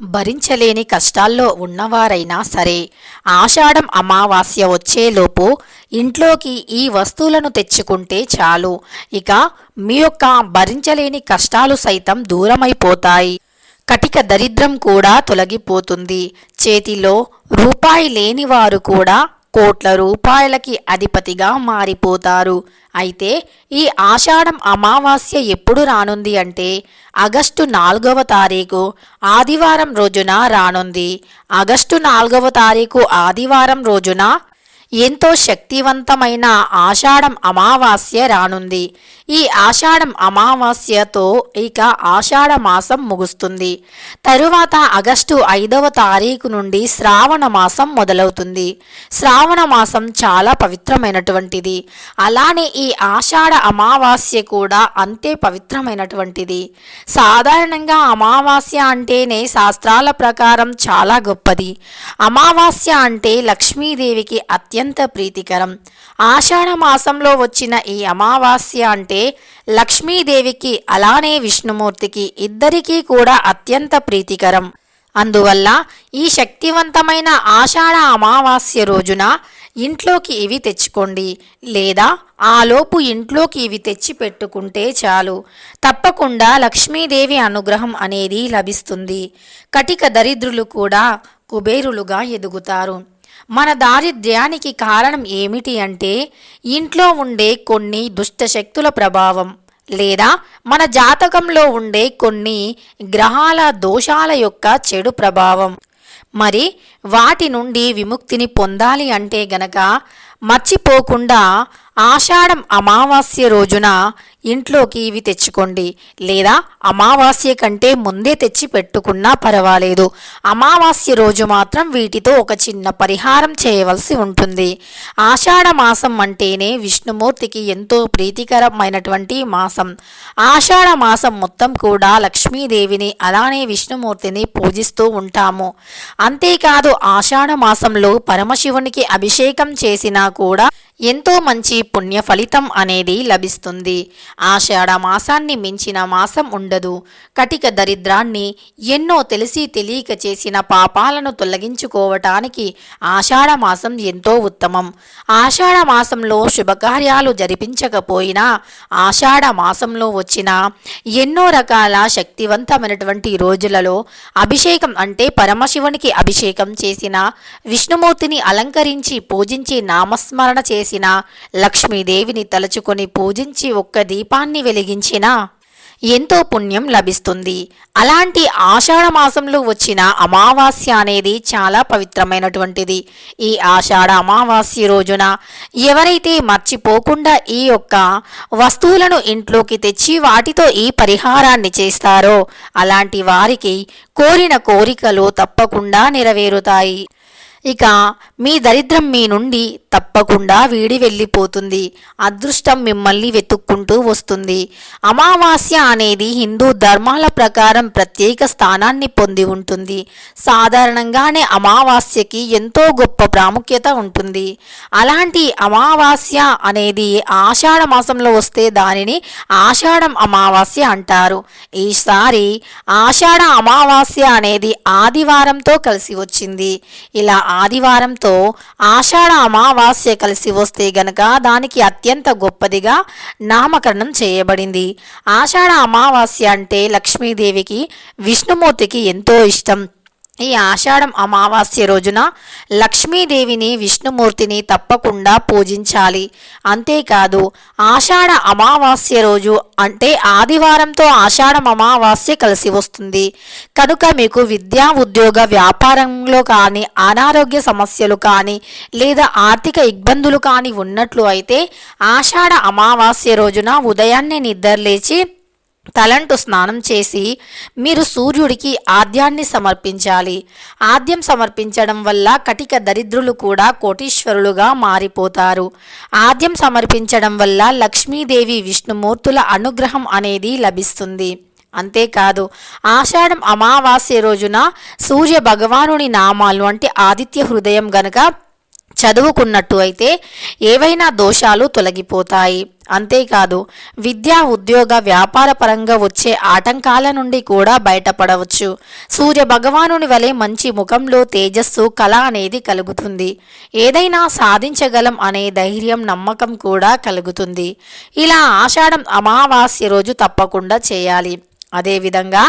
భరించలేని కష్టాల్లో ఉన్నవారైనా సరే ఆషాఢం అమావాస్య వచ్చేలోపు ఇంట్లోకి ఈ వస్తువులను తెచ్చుకుంటే చాలు. ఇక మీ యొక్క భరించలేని కష్టాలు సైతం దూరమైపోతాయి. కటిక దరిద్రం కూడా తొలగిపోతుంది. చేతిలో రూపాయి లేని వారు కూడా కోట్ల రూపాయలకి అధిపతిగా మారిపోతారు. అయితే ఈ ఆషాఢం అమావాస్య ఎప్పుడు రానుంది అంటే ఆగస్టు నాలుగవ తారీఖు ఆదివారం రోజున రానుంది. ఆగస్టు నాలుగవ తారీఖు ఆదివారం రోజున ఎంతో శక్తివంతమైన ఆషాఢం అమావాస్య రానుంది. ఈ ఆషాఢం అమావాస్యతో ఇక ఆషాఢ మాసం ముగుస్తుంది. తరువాత ఆగస్టు ఐదవ తారీఖు నుండి శ్రావణ మాసం మొదలవుతుంది. శ్రావణ మాసం చాలా పవిత్రమైనటువంటిది. అలానే ఈ ఆషాఢ అమావాస్య కూడా అంతే పవిత్రమైనటువంటిది. సాధారణంగా అమావాస్య అంటేనే శాస్త్రాల ప్రకారం చాలా గొప్పది. అమావాస్య అంటే లక్ష్మీదేవికి అత్యంత అత్యంత ప్రీతికరం. ఆషాఢ మాసంలో వచ్చిన ఈ అమావాస్య అంటే లక్ష్మీదేవికి అలానే విష్ణుమూర్తికి ఇద్దరికీ కూడా అత్యంత ప్రీతికరం. అందువల్ల ఈ శక్తివంతమైన ఆషాఢ అమావాస్య రోజున ఇంట్లోకి ఇవి తెచ్చుకోండి. లేదా ఆలోపు ఇంట్లోకి ఇవి తెచ్చి పెట్టుకుంటే చాలు. తప్పకుండా లక్ష్మీదేవి అనుగ్రహం అనేది లభిస్తుంది. కటిక దరిద్రులు కూడా కుబేరులుగా ఎదుగుతారు. మన దారిద్ర్యానికి కారణం ఏమిటి అంటే ఇంట్లో ఉండే కొన్ని దుష్ట శక్తుల ప్రభావం లేదా మన జాతకంలో ఉండే కొన్ని గ్రహాల దోషాల యొక్క చెడు ప్రభావం. మరి వాటి నుండి విముక్తిని పొందాలి అంటే గనక మర్చిపోకుండా ఆషాఢం అమావాస్య రోజున ఇంట్లోకి ఇవి తెచ్చుకోండి. లేదా అమావాస్య కంటే ముందే తెచ్చి పెట్టుకున్నా పర్వాలేదు. అమావాస్య రోజు మాత్రం వీటితో ఒక చిన్న పరిహారం చేయవలసి ఉంటుంది. ఆషాఢ మాసం అంటేనే విష్ణుమూర్తికి ఎంతో ప్రీతికరమైనటువంటి మాసం. ఆషాఢ మాసం మొత్తం కూడా లక్ష్మీదేవిని అలానే విష్ణుమూర్తిని పూజిస్తూ ఉంటాము. అంతేకాదు ఆషాఢ మాసంలో పరమశివునికి అభిషేకం చేసినా కూడా ఎంతో మంచి పుణ్య ఫలితం అనేది లభిస్తుంది. ఆషాఢ మాసాన్ని మించిన మాసం ఉండదు. కటిక దరిద్రాన్ని ఎన్నో తెలిసి తెలియక చేసిన పాపాలను తొలగించుకోవటానికి ఆషాఢ మాసం ఎంతో ఉత్తమం. ఆషాఢ మాసంలో శుభకార్యాలు జరిపించకపోయినా ఆషాఢ మాసంలో వచ్చిన ఎన్నో రకాల శక్తివంతమైనటువంటి రోజులలో అభిషేకం అంటే పరమశివునికి అభిషేకం చేసిన విష్ణుమూర్తిని అలంకరించి పూజించి నామస్మరణ చేసిన. లక్ష్మీదేవిని తలుచుకొని పూజించి ఒక్క దీపాన్ని వెలిగించిన ఎంతో పుణ్యం లభిస్తుంది. అలాంటి ఆషాఢ మాసంలో వచ్చిన అమావాస్య అనేది చాలా పవిత్రమైనటువంటిది. ఈ ఆషాఢ అమావాస్య రోజున ఎవరైతే మర్చిపోకుండా ఈ యొక్క వస్తువులను ఇంట్లోకి తెచ్చి వాటితో ఈ పరిహారాన్ని చేస్తారో అలాంటి వారికి కోరిన కోరికలు తప్పకుండా నెరవేరుతాయి. ఇక మీ దరిద్రం మీ నుండి తప్పకుండా వీడి వెళ్ళిపోతుంది. అదృష్టం మిమ్మల్ని వెతుక్కుంటూ వస్తుంది. అమావాస్య అనేది హిందూ ధర్మాల ప్రకారం ప్రత్యేక స్థానాన్ని పొంది ఉంటుంది. సాధారణంగానే అమావాస్యకి ఎంతో గొప్ప ప్రాముఖ్యత ఉంటుంది. అలాంటి అమావాస్య అనేది ఆషాఢ మాసంలో వస్తే దానిని ఆషాఢం అమావాస్య అంటారు. ఈసారి ఆషాఢ అమావాస్య అనేది ఆదివారంతో కలిసి వచ్చింది. ఇలా ఆదివారంతో ఆషాఢ అమావాస్య కలిసి వస్తే గనక దానికి అత్యంత గొప్పదిగా నామకరణం చేయబడింది. ఆషాఢ అమావాస్య అంటే లక్ష్మీదేవికి విష్ణుమూర్తికి ఎంతో ఇష్టం. ఈ ఆషాఢం అమావాస్య రోజున లక్ష్మీదేవిని విష్ణుమూర్తిని తప్పకుండా పూజించాలి. అంతేకాదు ఆషాఢ అమావాస్య రోజు అంటే ఆదివారంతో ఆషాఢం అమావాస్య కలిసి వస్తుంది. కనుక మీకు విద్యా ఉద్యోగ వ్యాపారంలో కానీ అనారోగ్య సమస్యలు కానీ లేదా ఆర్థిక ఇబ్బందులు కానీ ఉన్నట్లు అయితే ఆషాఢ అమావాస్య రోజున ఉదయాన్నే నిద్రలేచి తలంటు స్నానం చేసి మీరు సూర్యుడికి ఆద్యాన్ని సమర్పించాలి. ఆద్యం సమర్పించడం వల్ల కటిక దరిద్రులు కూడా కోటీశ్వరులుగా మారిపోతారు. ఆద్యం సమర్పించడం వల్ల లక్ష్మీదేవి విష్ణుమూర్తుల అనుగ్రహం అనేది లభిస్తుంది. అంతేకాదు ఆషాఢం అమావాస్య రోజున సూర్య భగవానుని నామాలు అంటే ఆదిత్య హృదయం గనక చదువుకున్నట్టు అయితే ఏవైనా దోషాలు తొలగిపోతాయి. అంతేకాదు విద్యా ఉద్యోగ వ్యాపార పరంగా వచ్చే ఆటంకాల నుండి కూడా బయటపడవచ్చు. సూర్య భగవానుని వలె మంచి ముఖంలో తేజస్సు కళ అనేది కలుగుతుంది. ఏదైనా సాధించగలం అనే ధైర్యం నమ్మకం కూడా కలుగుతుంది. ఇలా ఆషాఢం అమావాస్య రోజు తప్పకుండా చేయాలి. అదేవిధంగా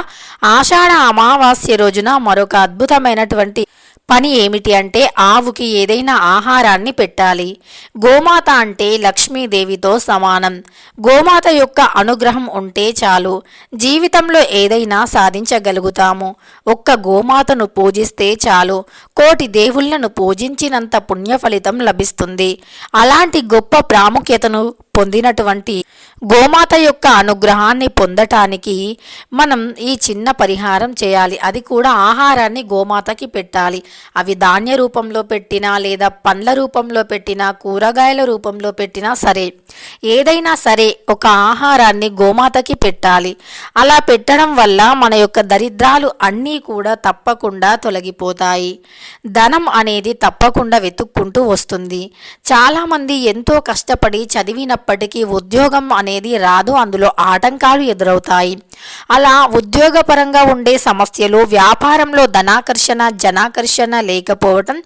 ఆషాఢ అమావాస్య రోజున మరొక అద్భుతమైనటువంటి పని ఏమిటి అంటే ఆవుకి ఏదైనా ఆహారాన్ని పెట్టాలి. గోమాత అంటే లక్ష్మీదేవితో సమానం. గోమాత యొక్క అనుగ్రహం ఉంటే చాలు. జీవితంలో ఏదైనా సాధించగలుగుతాము. ఒక్క గోమాతను పూజిస్తే చాలు. కోటి దేవుళ్ళను పూజించినంత పుణ్య ఫలితం లభిస్తుంది. అలాంటి గొప్ప ప్రాముఖ్యతను పొందినటువంటి గోమాత యొక్క అనుగ్రహాన్ని పొందటానికి మనం ఈ చిన్న పరిహారం చేయాలి. అది కూడా ఆహారాన్ని గోమాతకి పెట్టాలి. అవి ధాన్య రూపంలో పెట్టినా లేదా పండ్ల రూపంలో పెట్టినా కూరగాయల రూపంలో పెట్టినా సరే ఏదైనా సరే ఒక ఆహారాన్ని గోమాతకి పెట్టాలి. అలా పెట్టడం వల్ల మన యొక్క దరిద్రాలు అన్నీ కూడా తప్పకుండా తొలగిపోతాయి. ధనం అనేది తప్పకుండా వెతుక్కుంటూ వస్తుంది. చాలామంది ఎంతో కష్టపడి చదివిన చదివినప్పటికీ ఉద్యోగం అనేది రాదు అందులో ఆటంకాలు ఎదురవుతాయి. అలా ఉద్యోగపరంగా ఉండే సమస్యలు వ్యాపారంలో ధనాకర్షణ జనాకర్షణ లేకపోవటం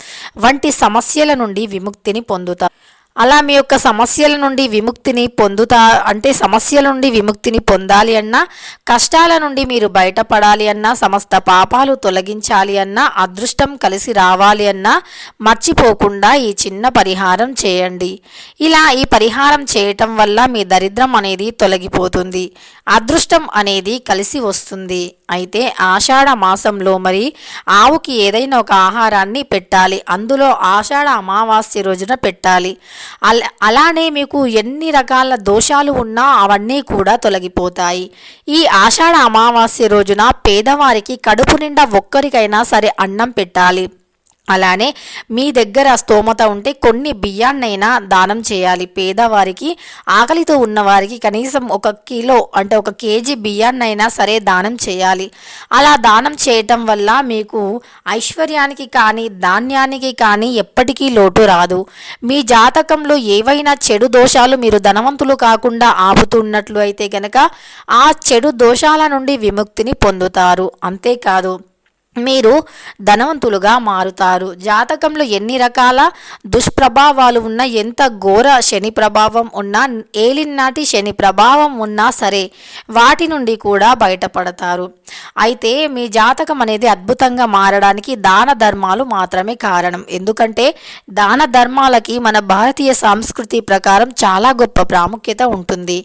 వంటి సమస్యల నుండి విముక్తిని పొందుతారు అలా మీ యొక్క సమస్యల నుండి విముక్తిని పొందుతా అంటే సమస్యల నుండి విముక్తిని పొందాలి అన్నా కష్టాల నుండి మీరు బయటపడాలి అన్నా సమస్త పాపాలు తొలగించాలి అన్నా అదృష్టం కలిసి రావాలి అన్నా మర్చిపోకుండా ఈ చిన్న పరిహారం చేయండి. ఇలా ఈ పరిహారం చేయటం వల్ల మీ దరిద్రం అనేది తొలగిపోతుంది. అదృష్టం అనేది కలిసి వస్తుంది. అయితే ఆషాఢ మాసంలో మరి ఆవుకి ఏదైనా ఒక ఆహారాన్ని పెట్టాలి. అందులో ఆషాఢ అమావాస్య రోజున పెట్టాలి. అలానే మీకు ఎన్ని రకాల దోషాలు ఉన్నా అవన్నీ కూడా తొలగిపోతాయి. ఈ ఆషాఢ అమావాస్య రోజున పేదవారికి కడుపు నిండా ఒక్కరికైనా సరే అన్నం పెట్టాలి. అలానే మీ దగ్గర స్తోమత ఉంటే కొన్ని బియ్యాన్నైనా దానం చేయాలి. పేదవారికి ఆకలితో ఉన్నవారికి కనీసం ఒక కిలో అంటే ఒక కేజీ బియ్యాన్నైనా సరే దానం చేయాలి. అలా దానం చేయటం వల్ల మీకు ఐశ్వర్యానికి కానీ ధాన్యానికి కానీ ఎప్పటికీ లోటు రాదు. మీ జాతకంలో ఏవైనా చెడు దోషాలు మీరు ధనవంతులు కాకుండా ఆపుతున్నట్లు అయితే గనక ఆ చెడు దోషాల నుండి విముక్తిని పొందుతారు. అంతేకాదు మీరు ధనవంతులుగా మారుతారు. జాతకంలో ఎన్ని రకాల దుష్ప్రభావాలు ఉన్నా ఎంత ఘోర శని ప్రభావం ఉన్నా ఏలినాటి శని ప్రభావం ఉన్నా సరే వాటి నుండి కూడా బయటపడతారు. అయితే మీ జాతకం అనేది అద్భుతంగా మారడానికి దాన ధర్మాలు మాత్రమే కారణం. ఎందుకంటే దాన ధర్మాలకి మన భారతీయ సంస్కృతి ప్రకారం చాలా గొప్ప ప్రాముఖ్యత ఉంటుంది.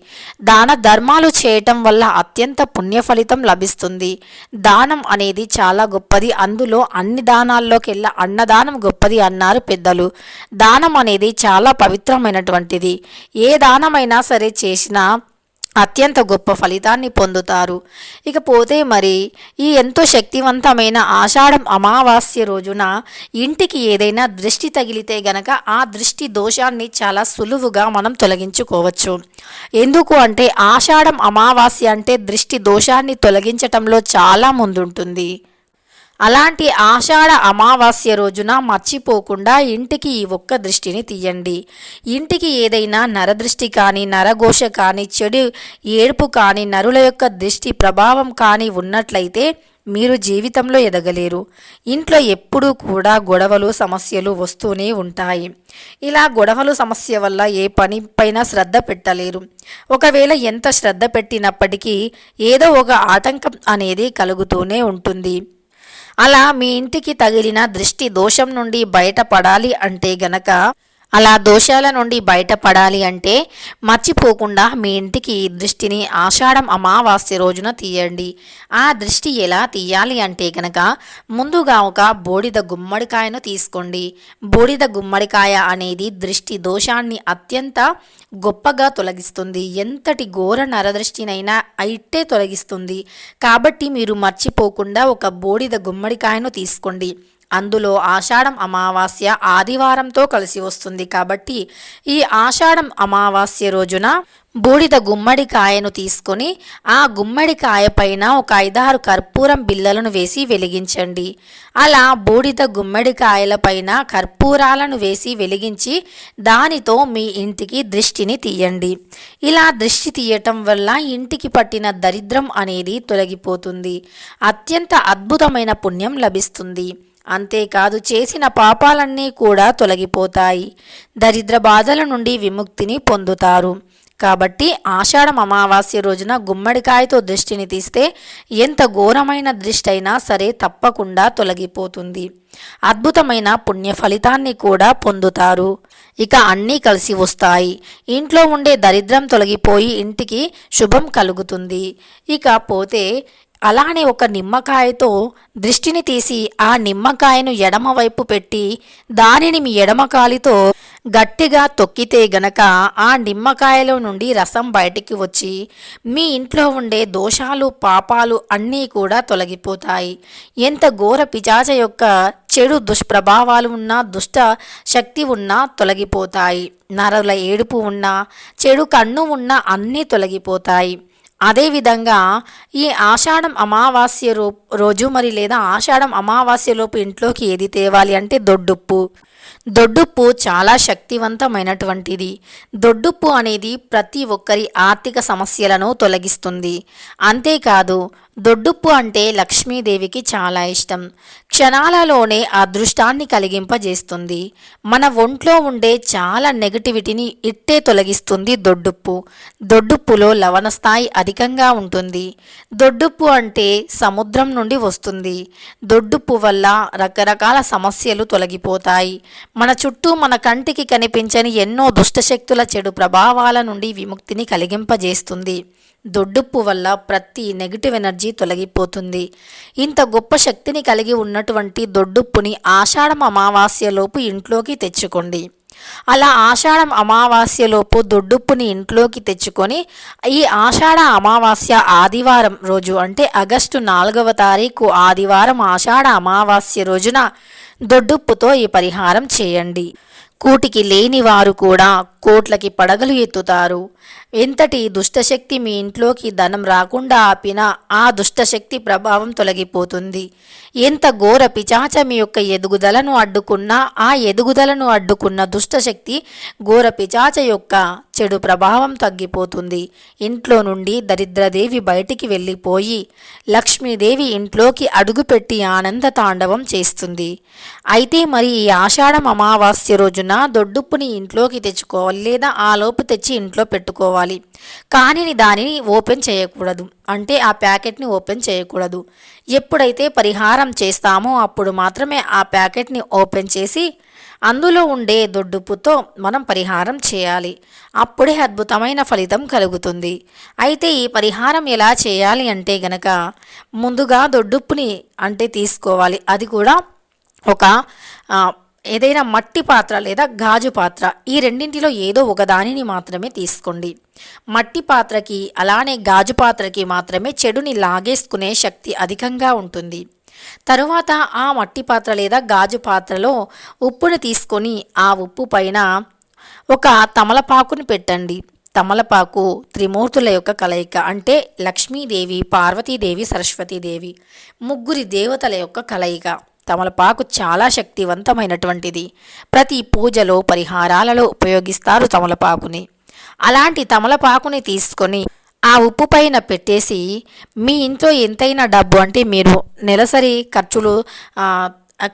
దాన ధర్మాలు చేయటం వల్ల అత్యంత పుణ్య ఫలితం లభిస్తుంది. దానం అనేది చాలా గొప్ప గొప్పది. అందులో అన్ని దానాల్లోకెల్లా అన్నదానం గొప్పది అన్నారు పెద్దలు. దానం అనేది చాలా పవిత్రమైనటువంటిది. ఏ దానమైనా సరే చేసినా అత్యంత గొప్ప ఫలితాన్ని పొందుతారు. ఇకపోతే మరి ఈ ఎంతో శక్తివంతమైన ఆషాఢం అమావాస్య రోజున ఇంటికి ఏదైనా దృష్టి తగిలితే గనక ఆ దృష్టి దోషాన్ని చాలా సులువుగా మనం తొలగించుకోవచ్చు. ఎందుకు అంటే ఆషాఢం అమావాస్య అంటే దృష్టి దోషాన్ని తొలగించటంలో చాలా ముందుంటుంది. అలాంటి ఆషాఢ అమావాస్య రోజున మర్చిపోకుండా ఇంటికి ఈ ఒక్క దృష్టిని తీయండి. ఇంటికి ఏదైనా నరదృష్టి కానీ నరఘోష కానీ చెడు ఏడుపు కానీ నరుల యొక్క దృష్టి ప్రభావం కానీ ఉన్నట్లయితే మీరు జీవితంలో ఎదగలేరు. ఇంట్లో ఎప్పుడూ కూడా గొడవలు సమస్యలు వస్తూనే ఉంటాయి. ఇలా గొడవలు సమస్య వల్ల ఏ పని పైన శ్రద్ధ పెట్టలేరు. ఒకవేళ ఎంత శ్రద్ధ పెట్టినప్పటికీ ఏదో ఒక ఆటంకం అనేది కలుగుతూనే ఉంటుంది. అలా మీ ఇంటికి తగిలిన దృష్టి దోషం నుండి బయటపడాలి అంటే గనక అలా దోషాల నుండి బయటపడాలి అంటే మర్చిపోకుండా మీ ఇంటికి దృష్టిని ఆషాఢం అమావాస్య రోజున తీయండి. ఆ దృష్టి ఎలా తీయాలి అంటే గనక ముందుగా ఒక బూడిద గుమ్మడికాయను తీసుకోండి. బూడిద గుమ్మడికాయ అనేది దృష్టి దోషాన్ని అత్యంత గొప్పగా తొలగిస్తుంది. ఎంతటి ఘోర నరదృష్టినైనా ఇట్టే తొలగిస్తుంది. కాబట్టి మీరు మర్చిపోకుండా ఒక బూడిద గుమ్మడికాయను తీసుకోండి. అందులో ఆషాఢం అమావాస్య ఆదివారంతో కలిసి వస్తుంది కాబట్టి ఈ ఆషాఢం అమావాస్య రోజున బూడిద గుమ్మడికాయను తీసుకొని ఆ గుమ్మడికాయ పైన ఒక ఐదారు కర్పూరం బిళ్ళలను వేసి వెలిగించండి. అలా బూడిద గుమ్మడికాయల పైన కర్పూరాలను వేసి వెలిగించి దానితో మీ ఇంటికి దృష్టిని తీయండి. ఇలా దృష్టి తీయటం వల్ల ఇంటికి పట్టిన దరిద్రం అనేది తొలగిపోతుంది. అత్యంత అద్భుతమైన పుణ్యం లభిస్తుంది. అంతేకాదు చేసిన పాపాలన్నీ కూడా తొలగిపోతాయి. దరిద్ర బాధల నుండి విముక్తిని పొందుతారు. కాబట్టి ఆషాఢం అమావాస్య రోజున గుమ్మడికాయతో దృష్టిని తీస్తే ఎంత ఘోరమైన దృష్టి అయినా సరే తప్పకుండా తొలగిపోతుంది. అద్భుతమైన పుణ్య ఫలితాన్ని కూడా పొందుతారు. ఇక అన్నీ కలిసి వస్తాయి. ఇంట్లో ఉండే దరిద్రం తొలగిపోయి ఇంటికి శుభం కలుగుతుంది. ఇక పోతే అలానే ఒక నిమ్మకాయతో దృష్టిని తీసి ఆ నిమ్మకాయను ఎడమవైపు పెట్టి దానిని మీ ఎడమ కాలితో గట్టిగా తొక్కితే గనక ఆ నిమ్మకాయలో నుండి రసం బయటికి వచ్చి మీ ఇంట్లో ఉండే దోషాలు పాపాలు అన్నీ కూడా తొలగిపోతాయి. ఎంత ఘోర పిచాచ యొక్క చెడు దుష్ప్రభావాలు ఉన్నా దుష్ట శక్తి ఉన్నా తొలగిపోతాయి. నరల ఏడుపు ఉన్నా చెడు కన్ను ఉన్నా అన్నీ తొలగిపోతాయి. అదేవిధంగా ఈ ఆషాఢం అమావాస్య రో రోజు మరి లేదా ఆషాఢం అమావాస్యలోపు ఇంట్లోకి ఏది తేవాలి అంటే దొడ్డుప్పు. దొడ్డుప్పు చాలా శక్తివంతమైనటువంటిది. దొడ్డుప్పు అనేది ప్రతి ఒక్కరి ఆర్థిక సమస్యలను తొలగిస్తుంది. అంతేకాదు దొడ్డుప్పు అంటే లక్ష్మీదేవికి చాలా ఇష్టం. క్షణాలలోనే అదృష్టాన్ని కలిగింపజేస్తుంది. మన ఒంట్లో ఉండే చాలా నెగటివిటీని ఇట్టే తొలగిస్తుంది దొడ్డుప్పు. దొడ్డుప్పులో లవణ స్థాయి అధికంగా ఉంటుంది. దొడ్డుప్పు అంటే సముద్రం నుండి వస్తుంది. దొడ్డుప్పు వల్ల రకరకాల సమస్యలు తొలగిపోతాయి. మన చుట్టూ మన కంటికి కనిపించని ఎన్నో దుష్టశక్తుల చెడు ప్రభావాల నుండి విముక్తిని కలిగింపజేస్తుంది. దొడ్డుప్పు వల్ల ప్రతి నెగిటివ్ ఎనర్జీ తొలగిపోతుంది. ఇంత గొప్ప శక్తిని కలిగి ఉన్నటువంటి దొడ్డుప్పుని ఆషాఢం అమావాస్యలోపు ఇంట్లోకి తెచ్చుకోండి. అలా ఆషాఢం అమావాస్యలోపు దొడ్డుప్పుని ఇంట్లోకి తెచ్చుకొని ఈ ఆషాఢ అమావాస్య ఆదివారం రోజు అంటే ఆగస్టు నాలుగవ తారీఖు ఆదివారం ఆషాఢ అమావాస్య రోజున దొడ్డుప్పుతో ఈ పరిహారం చేయండి. కూటికి లేని వారు కూడా కోట్లకి పడగలు ఎత్తుతారు. ఎంతటి దుష్టశక్తి మీ ఇంట్లోకి ధనం రాకుండా ఆపినా ఆ దుష్టశక్తి ప్రభావం తొలగిపోతుంది. ఎంత ఘోర పిచాచ మీ యొక్క ఎదుగుదలను అడ్డుకున్నా ఆ ఎదుగుదలను అడ్డుకున్న దుష్టశక్తి ఘోర పిచాచ యొక్క చెడు ప్రభావం తగ్గిపోతుంది. ఇంట్లో నుండి దరిద్రదేవి బయటికి వెళ్ళిపోయి లక్ష్మీదేవి ఇంట్లోకి అడుగుపెట్టి ఆనంద తాండవం చేస్తుంది. అయితే మరి ఈ ఆషాఢం అమావాస్య రోజున దొడ్డుప్పుని ఇంట్లోకి తెచ్చుకోవాలి. లేదా ఆ లోపు తెచ్చి ఇంట్లో పెట్టుకోవాలి. కానీ దానిని ఓపెన్ చేయకూడదు. అంటే ఆ ప్యాకెట్ని ఓపెన్ చేయకూడదు. ఎప్పుడైతే పరిహారం చేస్తామో అప్పుడు మాత్రమే ఆ ప్యాకెట్ని ఓపెన్ చేసి అందులో ఉండే దొడ్డుపుతో మనం పరిహారం చేయాలి. అప్పుడే అద్భుతమైన ఫలితం కలుగుతుంది. అయితే ఈ పరిహారం ఎలా చేయాలి అంటే గనక ముందుగా దొడ్డుప్పుని అంటే తీసుకోవాలి. అది కూడా ఒక ఏదైనా మట్టి పాత్ర లేదా గాజు పాత్ర ఈ రెండింటిలో ఏదో ఒకదానిని మాత్రమే తీసుకోండి. మట్టి పాత్రకి అలానే గాజు పాత్రకి మాత్రమే చెడుని లాగేసుకునే శక్తి అధికంగా ఉంటుంది. తరువాత ఆ మట్టి పాత్ర లేదా గాజు పాత్రలో ఉప్పును తీసుకొని ఆ ఉప్పు పైన ఒక తమలపాకుని పెట్టండి. తమలపాకు త్రిమూర్తుల యొక్క కలయిక అంటే లక్ష్మీదేవి పార్వతీదేవి సరస్వతీదేవి ముగ్గురి దేవతల యొక్క కలయిక. తమలపాకు చాలా శక్తివంతమైనటువంటిది. ప్రతి పూజలో పరిహారాలలో ఉపయోగిస్తారు తమలపాకుని. అలాంటి తమలపాకుని తీసుకొని ఆ ఉప్పు పైన పెట్టేసి మీ ఇంట్లో ఎంతైనా డబ్బు అంటే మీరు నెలసరి ఖర్చులు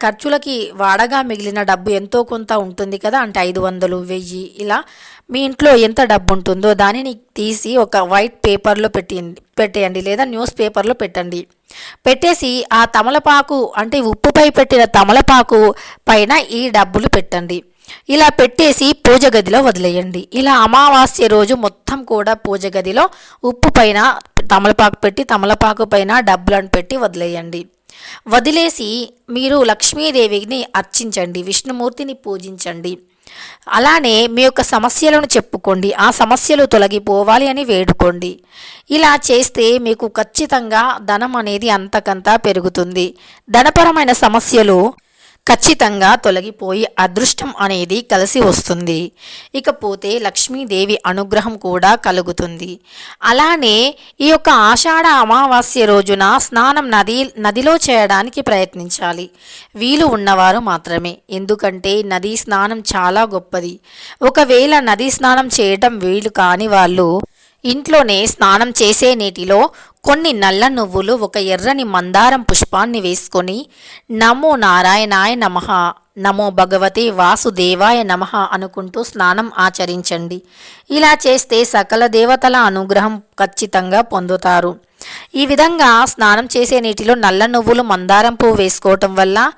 ఖర్చులకి వాడగా మిగిలిన డబ్బు ఎంతో కొంత ఉంటుంది కదా అంటే ఐదు వందలు వెయ్యి ఇలా మీ ఇంట్లో ఎంత డబ్బు ఉంటుందో దానిని తీసి ఒక వైట్ పేపర్లో పెట్టి పెట్టేయండి లేదా న్యూస్ పేపర్లో పెట్టండి. పెట్టేసి ఆ తమలపాకు అంటే ఉప్పుపై పెట్టిన తమలపాకు పైన ఈ డబ్బులు పెట్టండి. ఇలా పెట్టేసి పూజ గదిలో వదిలేయండి. ఇలా అమావాస్య రోజు మొత్తం కూడా పూజ గదిలో ఉప్పు పైన తమలపాకు పెట్టి తమలపాకు పైన డబ్బులను పెట్టి వదిలేయండి. వదిలేసి మీరు లక్ష్మీదేవిని అర్చించండి విష్ణుమూర్తిని పూజించండి. అలానే మీ యొక్క సమస్యలను చెప్పుకోండి. ఆ సమస్యలు తొలగిపోవాలి అని వేడుకోండి. ఇలా చేస్తే మీకు ఖచ్చితంగా ధనం అనేది అంతకంతా పెరుగుతుంది. ధనపరమైన సమస్యలు ఖచ్చితంగా తొలగిపోయి అదృష్టం అనేది కలిసి వస్తుంది. ఇకపోతే లక్ష్మీదేవి అనుగ్రహం కూడా కలుగుతుంది. అలానే ఈ యొక్క ఆషాఢ అమావాస్య రోజున స్నానం నది నదిలో చేయడానికి ప్రయత్నించాలి. వీలు ఉన్నవారు మాత్రమే. ఎందుకంటే నదీ స్నానం చాలా గొప్పది. ఒకవేళ నదీ స్నానం చేయటం వీలు కాని వాళ్ళు ఇంట్లోనే స్నానం చేసే నీటిలో కొన్ని నల్ల నువ్వులు ఒక ఎర్రని మందారం పుష్పాన్ని వేసుకొని నమో నారాయణాయ నమః నమో భగవతే వాసుదేవాయ నమః అనుకుంటూ స్నానం ఆచరించండి. ఇలా చేస్తే సకల దేవతల అనుగ్రహం ఖచ్చితంగా పొందుతారు. ఈ విధంగా స్నానం చేసే నీటిలో నల్ల నువ్వులు మందారం పువ్వు వేసుకోవటం వల్ల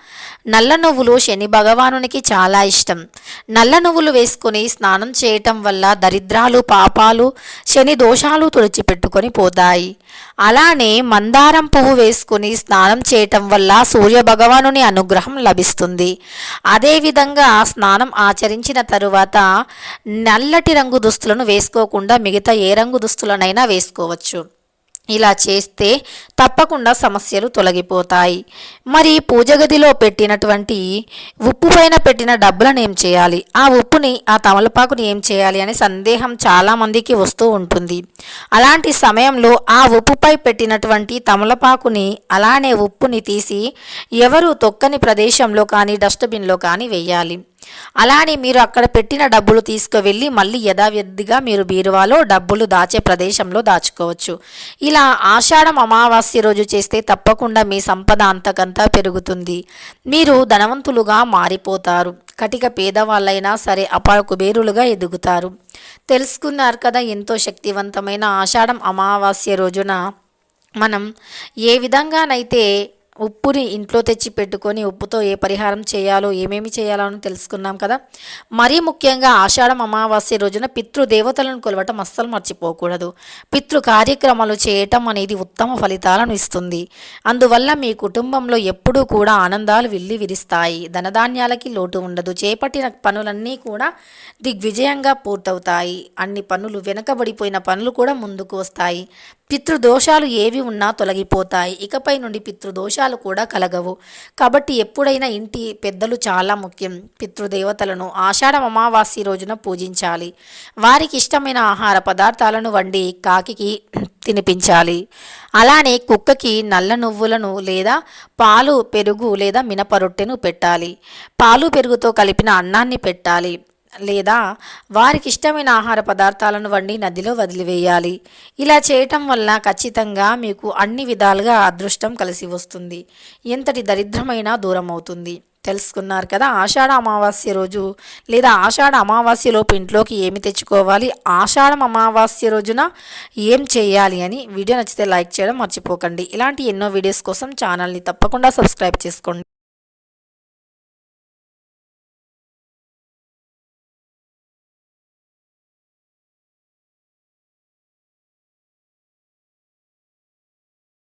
నల్ల నువ్వులు శని భగవానునికి చాలా ఇష్టం. నల్ల నువ్వులు వేసుకొని స్నానం చేయటం వల్ల దరిద్రాలు పాపాలు శని దోషాలు తుడిచిపెట్టుకొని పోతాయి. అలానే మందారం పువ్వు వేసుకుని స్నానం చేయటం వల్ల సూర్య భగవానుని అనుగ్రహం లభిస్తుంది. అదేవిధంగా స్నానం ఆచరించిన తరువాత నల్లటి రంగు దుస్తులను వేసుకోకుండా మిగతా ఏ రంగు దుస్తులనైనా వేసుకోవచ్చు. ఇలా చేస్తే తప్పకుండా సమస్యలు తొలగిపోతాయి. మరి పూజ గదిలో పెట్టినటువంటి ఉప్పు పైన పెట్టిన డబ్బులను ఏం చేయాలి? ఆ ఉప్పుని ఆ తమలపాకుని ఏం చేయాలి అనే సందేహం చాలామందికి వస్తూ ఉంటుంది. అలాంటి సమయంలో ఆ ఉప్పుపై పెట్టినటువంటి తమలపాకుని అలానే ఉప్పుని తీసి ఎవరు తొక్కని ప్రదేశంలో కానీ డస్ట్బిన్లో కానీ వేయాలి. అలానే మీరు అక్కడ పెట్టిన డబ్బులు తీసుకువెళ్ళి మళ్ళీ యథావిధిగా మీరు బీరువాలో డబ్బులు దాచే ప్రదేశంలో దాచుకోవచ్చు. ఇలా ఆషాఢం అమావాస్య రోజు చేస్తే తప్పకుండా మీ సంపద అంతకంతా పెరుగుతుంది. మీరు ధనవంతులుగా మారిపోతారు. కటిక పేదవాళ్ళైనా సరే అపార కుబేరులుగా ఎదుగుతారు. తెలుసుకున్నారు కదా ఎంతో శక్తివంతమైన ఆషాఢం అమావాస్య రోజున మనం ఏ విధంగానైతే ఉప్పుని ఇంట్లో తెచ్చి పెట్టుకొని ఉప్పుతో ఏ పరిహారం చేయాలో ఏమేమి చేయాలో అని తెలుసుకున్నాం కదా. మరీ ముఖ్యంగా ఆషాఢం అమావాస్య రోజున పితృదేవతలను కొలవటం అస్సలు మర్చిపోకూడదు. పితృ కార్యక్రమాలు చేయటం అనేది ఉత్తమ ఫలితాలను ఇస్తుంది. అందువల్ల మీ కుటుంబంలో ఎప్పుడూ కూడా ఆనందాలు విల్లి విరిస్తాయి. ధనధాన్యాలకి లోటు ఉండదు. చేపట్టిన పనులన్నీ కూడా దిగ్విజయంగా పూర్తవుతాయి. అన్ని పనులు వెనకబడిపోయిన పనులు కూడా ముందుకు వస్తాయి. పితృదోషాలు ఏవి ఉన్నా తొలగిపోతాయి. ఇకపై నుండి పితృదోషాలు కూడా కలగవు. కాబట్టి ఎప్పుడైనా ఇంటి పెద్దలు చాలా ముఖ్యం. పితృదేవతలను ఆషాఢ అమావాస్య రోజున పూజించాలి. వారికి ఇష్టమైన ఆహార పదార్థాలను వండి కాకి తినిపించాలి. అలానే కుక్కకి నల్ల నువ్వులను లేదా పాలు పెరుగు లేదా మినప రొట్టెను పెట్టాలి. పాలు పెరుగుతో కలిపిన అన్నాన్ని పెట్టాలి. లేదా వారికి ఇష్టమైన ఆహార పదార్థాలను వండి నదిలో వదిలివేయాలి. ఇలా చేయటం వల్ల ఖచ్చితంగా మీకు అన్ని విధాలుగా అదృష్టం కలిసి వస్తుంది. ఎంతటి దరిద్రమైనా దూరం అవుతుంది తెలుసుకున్నారు కదా ఆషాఢ అమావాస్య రోజు లేదా ఆషాఢ అమావాస్యలోపు ఇంట్లోకి ఏమి తెచ్చుకోవాలి ఆషాఢం అమావాస్య రోజున ఏం చేయాలి అని వీడియో నచ్చితే లైక్ చేయడం మర్చిపోకండి. ఇలాంటి ఎన్నో వీడియోస్ కోసం ఛానల్ని తప్పకుండా సబ్స్క్రైబ్ చేసుకోండి.